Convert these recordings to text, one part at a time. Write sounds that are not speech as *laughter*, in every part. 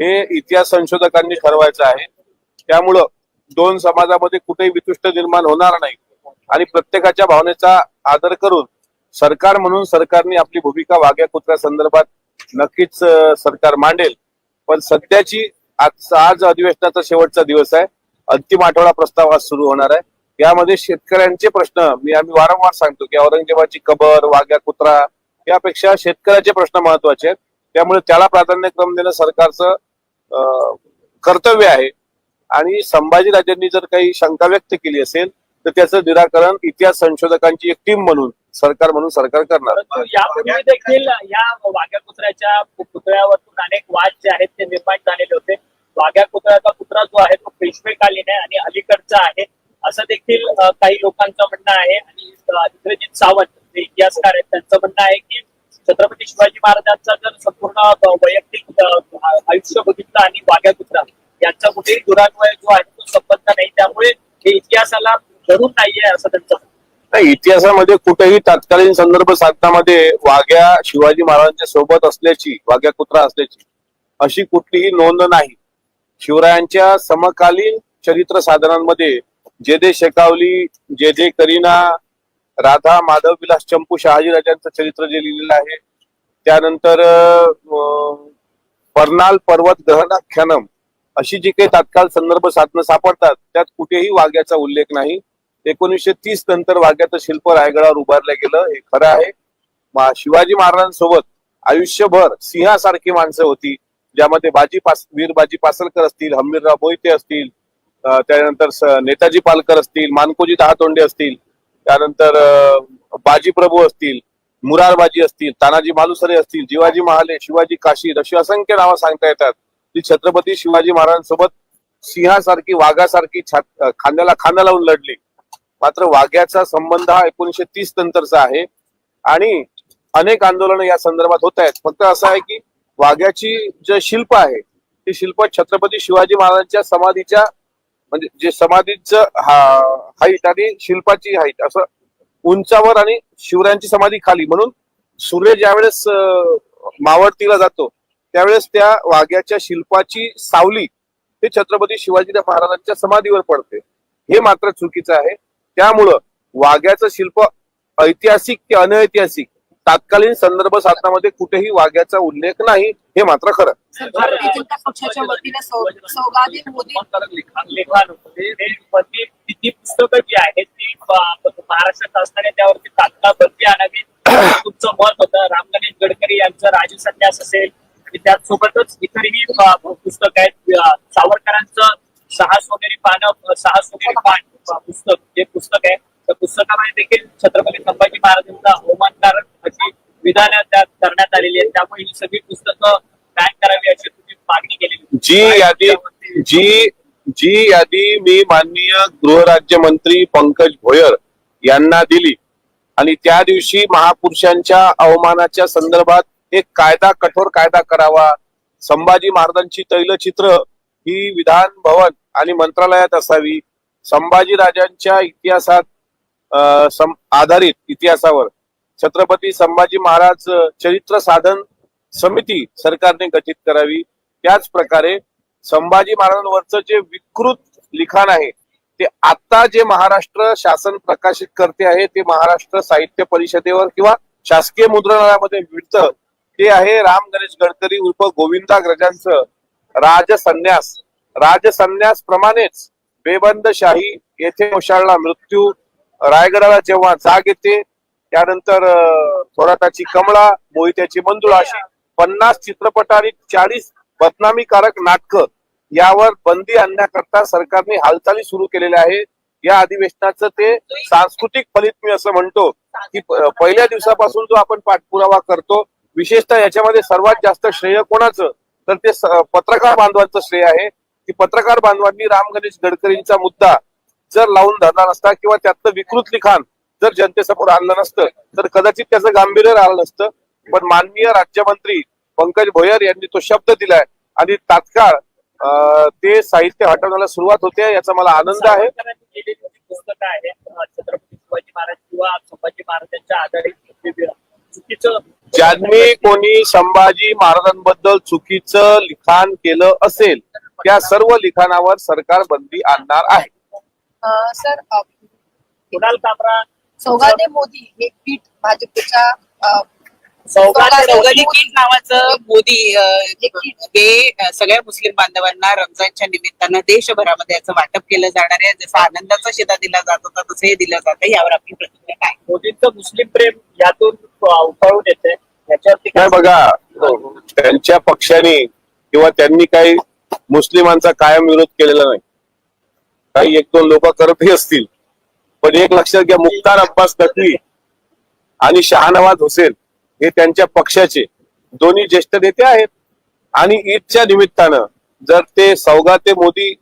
हे इतिहास संशोधकांनी ठरवायचं आहे. त्यामुळं दोन समाजामध्ये कुठेही वितुष्ट निर्माण होणार नाही. आणि प्रत्येकाच्या भावनेचा आदर करून सरकार म्हणून सरकारने आपली भूमिका वाघ्या कुत्र्या संदर्भात नक्कीच सरकार मांडेल. पण सध्याची आज आज अधिवेशनाचा शेवटचा दिवस आहे. अंतिम आठवडा प्रस्ताव आज सुरू होणार आहे. यामध्ये शेतकऱ्यांचे प्रश्न मी आम्ही वारंवार सांगतो की औरंगजेबाची कबर वाघ्या कुत्रा यापेक्षा शेतकऱ्याचे प्रश्न महत्त्वाचे आहेत. त्यामुळे त्याला प्राधान्यक्रम देणं सरकारचं कर्तव्य आहे. आणि संभाजीराजांनी जर काही शंका व्यक्त केली असेल तर त्याचं निराकरण इतिहास संशोधकांची एक टीम म्हणून सरकार म्हणून सरकार करणार. यापूर्वी देखील या वाघ्या कुत्र्याच्या पुतळ्यावरून अनेक वाद जे आहेत ते निर्माण झालेले होते. वाघ्या कुत्र्याचा कुत्रा जो आहे तो पेशवेकालीन आहे आणि अलीकडचा आहे. असं देखील काही लोकांचं म्हणणं आहे. आणि इंद्रजित सावंत जे इतिहासकार आहेत त्यांचं म्हणणं आहे की छत्रपती शिवाजी महाराजांचा जर संपूर्ण वैयक्तिक आयुष्य बघितलं आणि वाघ्या कुत्रा यांचा कुठेही दुरान्वय जो आहे तो संबंध नाही. त्यामुळे हे इतिहासाला धरून नाहीये असं त्यांचं इतिहासामध्ये कुठेही तत्कालीन संदर्भ साधनामध्ये वाघ्या शिवाजी महाराजांच्या सोबत असल्याची वाघ्या कुत्रा असल्याची अशी कुठलीही नोंद नाही. शिवरायांच्या समकालीन चरित्र साधनांमध्ये जे दे शेकावली जे जे करीना राधा माधव विलास चंपू शहाजीराजांचं चरित्र जे लिहिलेलं आहे त्यानंतर अं, पर्नाल पर्वत ग्रहणाख्यानम अशी जी काही तात्काळ संदर्भ साधनं सापडतात त्यात कुठेही वाघ्याचा उल्लेख नाही. एकोणीसशे तीस नंतर वाघ्याचं शिल्प रायगडावर उभारलं गेलं हे खरं आहे. मा- शिवाजी महाराजांसोबत आयुष्यभर सिंहासारखी माणसं होती ज्यामध्ये बाजी पास वीर बाजी पासलकर असतील हंबीरराव मोहिते असतील त्यानंतर नेताजी पालकर असतील मानकोजी दहातोंडे असतील त्यानंतर बाजी प्रभू असतील मुरारबाजी असतील तानाजी मालुसरे असतील जिवाजी महाले शिवाजी काशीद अशी असंख्य नावं सांगता येतात. ती छत्रपती शिवाजी महाराजांसोबत सिंहासारखी वाघासारखी खांद्याला खांदा लावून लढली. मात्र वाघ्याचा संबंध हा एकोणीशे तीस नंतरचा आहे. आणि अनेक आंदोलनं या संदर्भात होत आहेत. फक्त असं आहे की वाघ्याची जे शिल्प आहे ती शिल्प छत्रपती शिवाजी महाराजांच्या समाधीच्या म्हणजे जे समाधीचं हाईट आणि शिल्पाची हाईट असं उंचावर आणि शिवरायांची समाधी खाली. म्हणून सूर्य ज्यावेळेस मावळतीला जातो त्यावेळेस त्या वाघ्याच्या शिल्पाची सावली हे छत्रपती शिवाजी महाराजांच्या समाधीवर पडते. हे मात्र चुकीचं आहे. त्यामुळं वाघ्याचं शिल्प ऐतिहासिक ते अनैतिहासिक तात्कालीन संदर्भ साधनामध्ये कुठेही वाघ्याचा उल्लेख नाही हे मात्र खरं. सर, भारतीय जनता पक्षाच्या वतीने सौ- सौगाती मोदी लिखाण लिखाण होतं. ते ते मध्ये ती पुस्तकं जी आहेत ती ब- महाराष्ट्रात असताना त्यावरती तात्काळ बंदी आणावी. *coughs* तुमचं मत होतं. राम गणेश गडकरी यांचं राजसन्यास असेल आणि त्याचसोबतच इतरही प- पुस्तक आहेत. अ, सावरकरांचं सहा सोनेरी पानं सहा सोनेरी पान पुस्तक जे पुस्तक आहे त्या पुस्तकामध्ये देखील छत्रपती संभाजी महाराजांचा अवमानकारक विधानं त्यात करण्यात आलेली आहेत. त्यामुळे ही सगळी पुस्तकं बॅन करावी अशी तुम्ही मागणी केलेली. जी यादी जी जी यादी मी माननीय गृहराज्यमंत्री पंकज भोयर यांना दिली. आणि त्या दिवशी महापुरुषांच्या अवमानाच्या संदर्भात एक कायदा कठोर कायदा करावा. संभाजी महाराजांची तैलचित्र ही विधान भवन आणि मंत्रालयात असावी. संभाजी राजांच्या इतिहासात आधारित इतिहासावर छत्रपती संभाजी महाराज चरित्र साधन समिती सरकारने गठीत करावी. त्याच प्रकारे संभाजी महाराजांवरचं जे विकृत लिखाण आहे ते आता जे महाराष्ट्र शासन प्रकाशित करते आहे ते महाराष्ट्र साहित्य परिषदेवर किंवा शासकीय मुद्रणालयामध्ये मिळतं ते आहे राम गणेश गडकरी उर्फ गोविंदा ग्रजांचं राजसन्यास. राजसन्यास प्रमाणेच बेबंदशाही येथे कोशाळला मृत्यू रायगडाला जेव्हा जाग येते त्यानंतर अं, थोराताची कमळा मोहित्याची मंजुळा अशी पन्नास चित्रपट आणि चाळीस बदनामीकारक नाटकं यावर बंदी आणण्याकरता सरकारने हालचाली सुरू केलेल्या आहे या अधिवेशनाचं ते सांस्कृतिक फलित मी असं म्हणतो की पहिल्या दिवसापासून जो आपण पाठपुरावा करतो विशेषतः याच्यामध्ये सर्वात जास्त श्रेय कोणाचं? तर ते पत्रकार बांधवांचं श्रेय आहे. की पत्रकार बांधवांनी राम गणेश गडकरींचा मुद्दा जर लावून धरला नसता किंवा त्यातलं विकृत लिखाण जर जनतेसमोर आणलं नसतं तर कदाचित त्याचं गांभीर्य राहिलं नसतं. पण माननीय राज्यमंत्री पंकज भोयर यांनी तो शब्द दिलाय. आणि तात्काळ ते साहित्य हटवण्याला सुरुवात होते याचा मला आनंद आहे. ज्यांनी कोणी संभाजी महाराजांबद्दल चुकीचं लिखाण केलं असेल त्या सर्व लिखाणावर सरकार बंदी आणणार आहे. सर कुणाल कामरा सौगाते मोदी हे पीठ भाजपच्या किट नावाचं मोदी हे सगळ्या मुस्लिम बांधवांना रमजानच्या निमित्तानं देशभरामध्ये याचं वाटप केलं जाणार आहे. जसं आनंदाचा शिदा दिला जात होता तसं हे दिलं जातं यावर आपली प्रतिक्रिया काय? मोदींचं मुस्लिम प्रेम यातून अ, उफाळून येते याच्यावरती काय नाही बघा त्यांच्या पक्षाने किंवा त्यांनी काही मुस्लिमांचा कायम विरोध केलेला नाही. काही एक दोन लोक करतही असतील. पण एक लक्षात घ्या मुख्तार अब्बास नकवी आणि शहानवाज हुसेन हे त्यांच्या पक्षाचे दोन्ही ज्येष्ठ नेते आहेत. आणि ईदच्या निमित्तानं जर ते सौगाते मोदी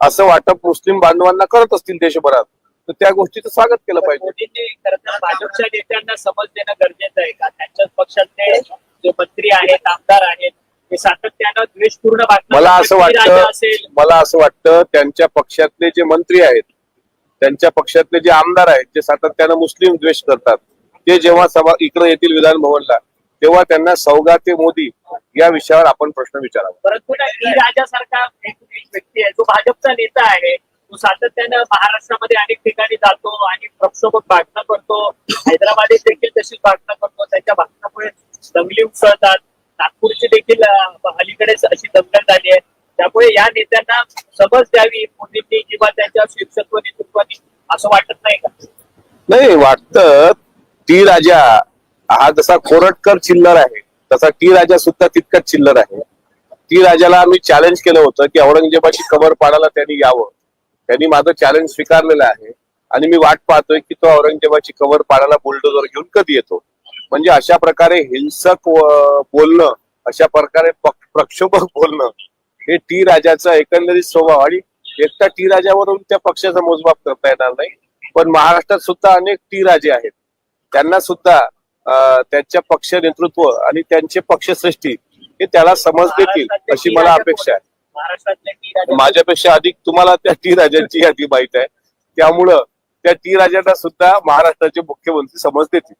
असं वाटप मुस्लिम बांधवांना करत असतील देशभरात तर त्या गोष्टीचं स्वागत केलं पाहिजे. भाजपच्या नेत्यांना समज देणं गरजेचं आहे का? त्यांच्याच पक्षातले जे मंत्री आहेत आमदार आहेत ते सातत्यानं द्वेषपूर्ण मला असं वाटतं मला असं वाटतं त्यांच्या पक्षातले जे मंत्री आहेत त्यांच्या पक्षातले जे आमदार आहेत जे सातत्यानं मुस्लिम द्वेष करतात ते जेव्हा सभा इकडे येतील विधान भवनला तेव्हा त्यांना सौगाते मोदी या विषयावर आपण प्रश्न विचारावा. परंतु ना राजासारखा एक व्यक्ती आहे जो भाजपचा नेता आहे तो सातत्यानं महाराष्ट्रामध्ये अनेक ठिकाणी जातो आणि प्रक्षोभक भाषणं करतो. हैदराबाद देखील तशीच भाषणं करतो. त्याच्या भाषणामुळे दंगली उसळतात. नागपूरची देखील अलीकडेच अशी दंगल झाली आहे. त्यामुळे या नेत्यांना समज द्यावी मोदींनी किंवा त्यांच्या शिक्षक नेतृत्वाने असं वाटत नाही का? नाही वाटत टी राजा हा जसा कोरटकर चिल्लर आहे तसा टी राजा सुद्धा तितकाच चिल्लर आहे. टी राजाला आम्ही चॅलेंज केलं होतं की औरंगजेबाची कबर पाडायला त्यांनी यावं. त्यांनी माझं चॅलेंज स्वीकारलेलं आहे. आणि मी वाट पाहतोय की तो औरंगजेबाची कबर पाडायला बुलडोजर घेऊन कधी येतो? म्हणजे अशा प्रकारे हिंसक बोलणं अशा प्रकारे प्रक्षोभक बोलणं हे टी राजाचा एकंदरीत स्वभाव आणि एकटा टी राजावरून त्या पक्षाचा मोजमाप करता येणार नाही. पण महाराष्ट्रात सुद्धा अनेक टी राजे आहेत. त्यांना सुद्धा त्यांच्या पक्ष नेतृत्व आणि त्यांचे पक्षश्रेष्ठी हे त्याला समज देतील अशी मला अपेक्षा आहे. माझ्यापेक्षा अधिक तुम्हाला त्या टी राजांची यादी माहीत आहे. त्यामुळं त्या टी राजांना सुद्धा महाराष्ट्राचे मुख्यमंत्री समज देतील.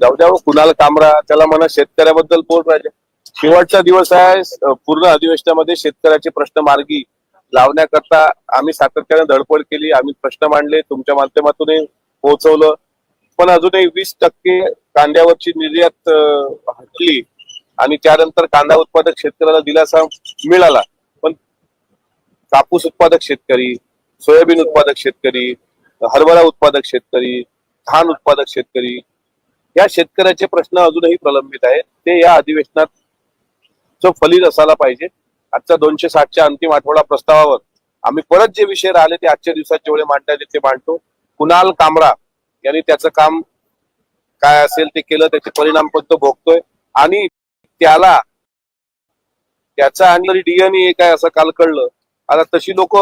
जाऊ द्या कुणाल कामरा त्याला म्हणा शेतकऱ्याबद्दल बोल राहिले शेवटचा दिवस आहे पूर्ण अधिवेशनामध्ये शेतकऱ्याचे प्रश्न मार्गी लावण्याकरता आम्ही सातत्याने धडपड केली आम्ही प्रश्न मांडले तुमच्या माध्यमातूनही पोहोचवलं. पण अजूनही वीस टक्के कांद्यावरची निर्यात हटली आणि त्यानंतर कांदा उत्पादक शेतकऱ्याला दिलासा मिळाला. पण कापूस उत्पादक शेतकरी सोयाबीन उत्पादक शेतकरी हरभरा उत्पादक शेतकरी धान उत्पादक शेतकरी या शेतकऱ्याचे प्रश्न अजूनही प्रलंबित आहेत. ते या अधिवेशनात फलित असायला पाहिजे आजच्या दोनशे साठच्या अंतिम आठवडा प्रस्तावावर. आम्ही परत जे विषय राहिले ते आजच्या दिवसात जेवढे मांडता येतील ते मांडतो. कुणाल कामरा यांनी त्याचं काम काय असेल ते केलं त्याचे परिणाम पण तो भोगतोय. आणि त्याला त्याचा आणणारी डीएनए काय असं काल कळलं. आता तशी लोक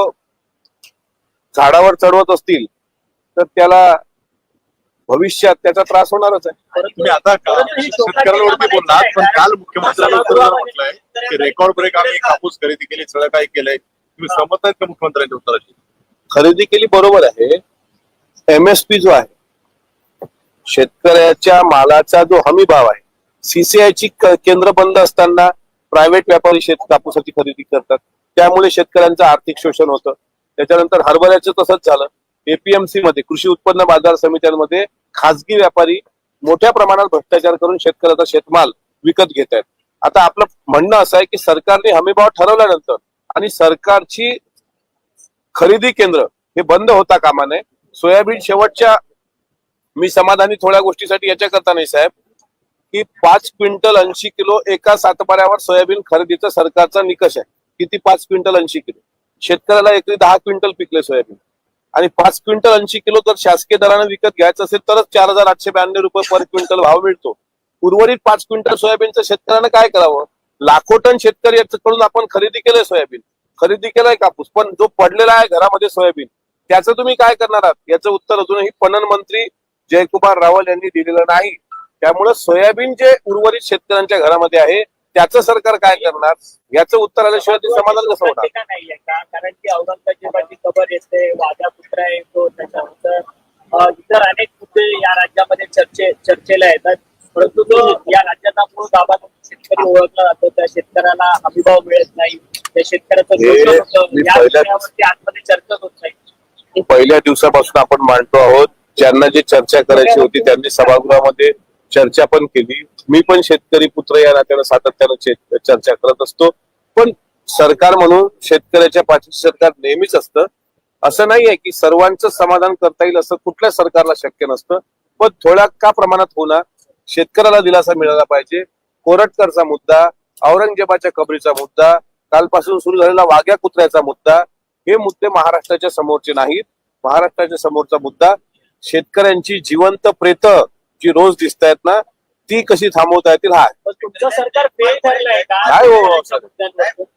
झाडावर चढवत असतील तर त्याला भविष्यात त्याचा त्रास होणारच आहे. तुम्ही आता शेतकऱ्यांवरती बोललात पण काल मुख्यमंत्र्यांनी म्हटलंय की रेकॉर्ड ब्रेक आम्ही कापूस खरेदी केली सगळं काही केलंय. तुम्ही सहमत आहेत का मुख्यमंत्र्यांच्या उत्तराची खरेदी केली बरोबर आहे. एमएसपी जो आहे शेतकऱ्याच्या मालाचा जो हमी भाव आहे सीसीआयची केंद्र बंद असताना प्रायव्हेट व्यापारी शेत कापूसाची खरेदी करतात. त्यामुळे शेतकऱ्यांचं आर्थिक शोषण होतं. त्याच्यानंतर हरभऱ्याचं तसंच झालं. एपीएमसी मध्ये कृषी उत्पन्न बाजार समित्यांमध्ये खासगी व्यापारी मोठ्या प्रमाणात भ्रष्टाचार करून शेतकऱ्याचा शेतमाल विकत घेत आहेत. आता आपलं म्हणणं असं आहे की सरकारने हमीभाव ठरवल्यानंतर आणि सरकारची खरेदी केंद्र हे बंद होता कामा नये. सोयाबीन शेवटच्या मी समाधानी थोड्या गोष्टीसाठी याच्या करता नाही साहेब की पाच क्विंटल ऐंशी किलो एका सातबाऱ्यावर सोयाबीन खरेदीचा सरकारचा निकष आहे. किती पाच क्विंटल ऐंशी किलो? शेतकऱ्याला एकरी दहा क्विंटल पिकले सोयाबीन. आणि पाच क्विंटल ऐंशी किलो जर शासकीय दराने विकत घ्यायचं असेल तरच चार हजार आठशे ब्याण्णव रुपये पर क्विंटल भाव मिळतो. उर्वरित पाच क्विंटल सोयाबीनचं शेतकऱ्यानं काय करावं? लाखो टन शेतकरी याच्याकडून आपण खरेदी केलंय सोयाबीन. खरेदी केलाय कापूस पण जो पडलेला आहे घरामध्ये सोयाबीन त्याचं तुम्ही काय करणार आहात? याचं उत्तर अजूनही पणन मंत्री जयकुमार रावल यांनी दिलेलं नाही. त्यामुळे सोयाबीन जे उर्वरित शेतकऱ्यांच्या घरामध्ये आहे त्याचं सरकार काय करणार? याचं उत्तर आल्याशिवाय ते समाधान कसं होणार? कारण की औरंगजेबाची खबर येते वाघा पुत्रा येतो त्याच्यानंतर इतर अनेक मुद्दे या राज्यामध्ये चर्चे चर्चेला येतात. परंतु जो या राज्याचा मूळ म्हणून शेतकरी ओळखला जातो. त्या शेतकऱ्याला हमीभाव मिळत नाही. त्या शेतकऱ्याचं आतमध्ये चर्चा होत नाही. पहिल्या दिवसापासून आपण मांडतो आहोत. ज्यांना जी चर्चा करायची होती त्यांनी सभागृहामध्ये चर्चा पण केली. मी पण शेतकरी पुत्र या नात्यानं सातत्यानं चर्चा करत असतो. पण सरकार म्हणून शेतकऱ्याच्या पाठीशी सरकार नेहमीच असतं. असं नाही आहे की सर्वांचं समाधान करता येईल असं कुठल्या सरकारला शक्य नसतं. पण थोड्या का प्रमाणात होणार शेतकऱ्याला दिलासा मिळाला पाहिजे. कोरटकरचा मुद्दा औरंगजेबाच्या कबरीचा मुद्दा कालपासून सुरू झालेला वाघ्या कुत्र्याचा मुद्दा हे मुद्दे महाराष्ट्राच्या समोरचे नाहीत. महाराष्ट्राच्या समोरचा मुद्दा शेतकऱ्यांची जिवंत प्रेत जी रोज दिसत आहेत ना ती कशी थांबवता येतील हा काय हो?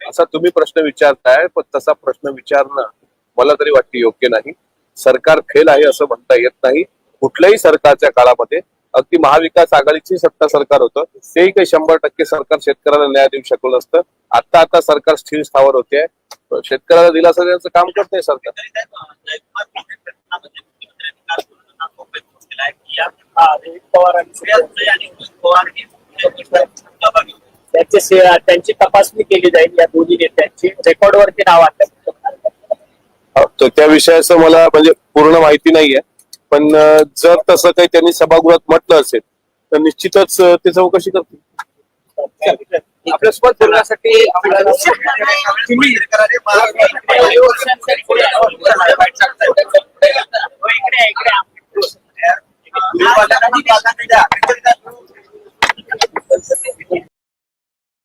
असा तुम्ही प्रश्न विचारताय पण तसा प्रश्न विचारणं मला तरी वाटते योग्य नाही सरकार फेल आहे असं म्हणता येत नाही कुठल्याही सरकारच्या काळामध्ये अगदी महाविकास आघाडीची सत्ता सरकार होतं तेही काही शंभर टक्के सरकार शेतकऱ्याला न्याय देऊ शकलं नसतं आता आता सरकार स्थिर स्थावर होते शेतकऱ्याला दिलासा देण्याचं काम करतंय सरकार हा, त्याचे त्यांची तपासणी केली जाईल या दोन्ही नेत्यांची. रेकॉर्डवरती नाव आहे हो, तर त्या विषयाचं मला म्हणजे पूर्ण माहिती नाहीये. पण जर तसं काही त्यांनी सभागृहात म्हटलं असेल तर निश्चितच ते चौकशी करतील. आपल्यासोबत बोलण्यासाठी इकडे इकडे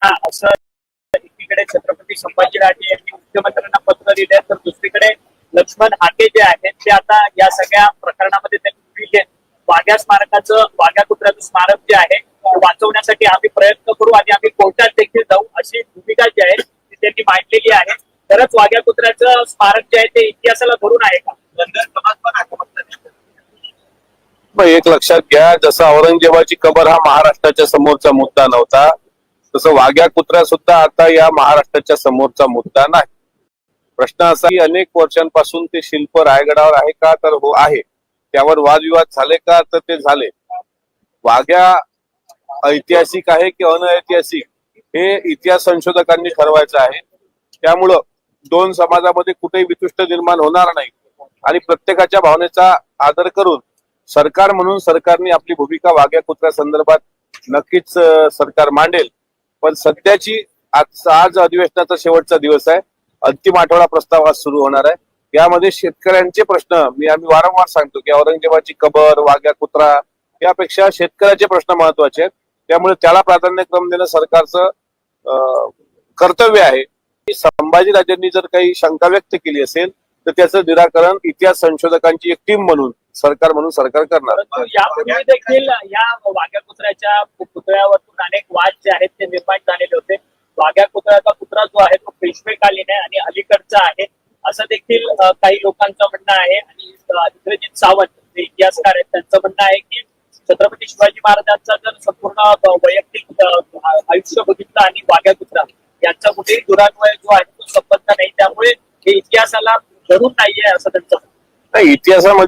असं एकीकडे छत्रपती संभाजीराजे यांनी मुख्यमंत्र्यांना पत्र दिले तर दुसरीकडे लक्ष्मण हाके जे आहेत ते आता या सगळ्या प्रकरणामध्ये त्यांनी लिहिले वाघ्या स्मारकाचं वाघ्या कुत्र्याचं स्मारक जे आहे वाचवण्यासाठी आम्ही प्रयत्न करू आणि आम्ही कोर्टात देखील जाऊ अशी भूमिका जी आहे ती त्यांनी मांडलेली आहे. खरंच वाघ्या कुत्र्याचं स्मारक जे आहे ते इतिहासाला धरून आहे का? मग एक लक्षात घ्या जसं औरंगजेबाची कबर हा महाराष्ट्राच्या समोरचा मुद्दा नव्हता तसं वाघ्या कुत्रा सुद्धा आता या महाराष्ट्राच्या समोरचा मुद्दा नाही. प्रश्न असा की अनेक वर्षांपासून ते शिल्प रायगडावर आहे का तर हो आहे. त्यावर वादविवाद झाले का तर ते झाले. वाघ्या ऐतिहासिक आहे की अनऐतिहासिक हे इतिहास संशोधकांनी ठरवायचं आहे. त्यामुळं दोन समाजामध्ये कुठेही वितुष्ट निर्माण होणार नाही. आणि प्रत्येकाच्या भावनेचा आदर करून सरकार म्हणून सरकारने आपली भूमिका वाघ्या कुत्र्या संदर्भात नक्कीच सरकार मांडेल. पण सध्याची आज आज अधिवेशनाचा शेवटचा दिवस आहे. अंतिम आठवडा प्रस्ताव आज सुरू होणार आहे. यामध्ये शेतकऱ्यांचे प्रश्न मी आम्ही वारंवार सांगतो की औरंगजेबाची कबर वाघ्या कुत्रा यापेक्षा शेतकऱ्याचे प्रश्न महत्त्वाचे आहेत. त्यामुळे त्याला प्राधान्यक्रम देणं सरकारचं अं, कर्तव्य आहे. की संभाजीराजांनी जर काही शंका व्यक्त केली असेल तर त्याचं निराकरण इतिहास संशोधकांची एक टीम म्हणून सरकार म्हणून सरकार करणार. यापूर्वी देखील या वाघ्या कुत्र्याच्या पुतळ्यावरून अनेक वाद जे आहेत ते निर्माण झालेले होते. वाघ्या कुत्र्याचा पुतळा जो आहे तो पेशवेकालीन आहे आणि अलीकडचा आहे. असं देखील काही लोकांचं म्हणणं आहे आणि इंद्रजित सावंत जे इतिहासकार आहेत त्यांचं म्हणणं आहे की छत्रपती शिवाजी महाराजांचा जर संपूर्ण वैयक्तिक आयुष्य बघितलं आणि वाघ्या कुत्रा यांचा कुठेही दुरान्वय जरूर नाहीये असं त्यांचं नाही इतिहासामध्ये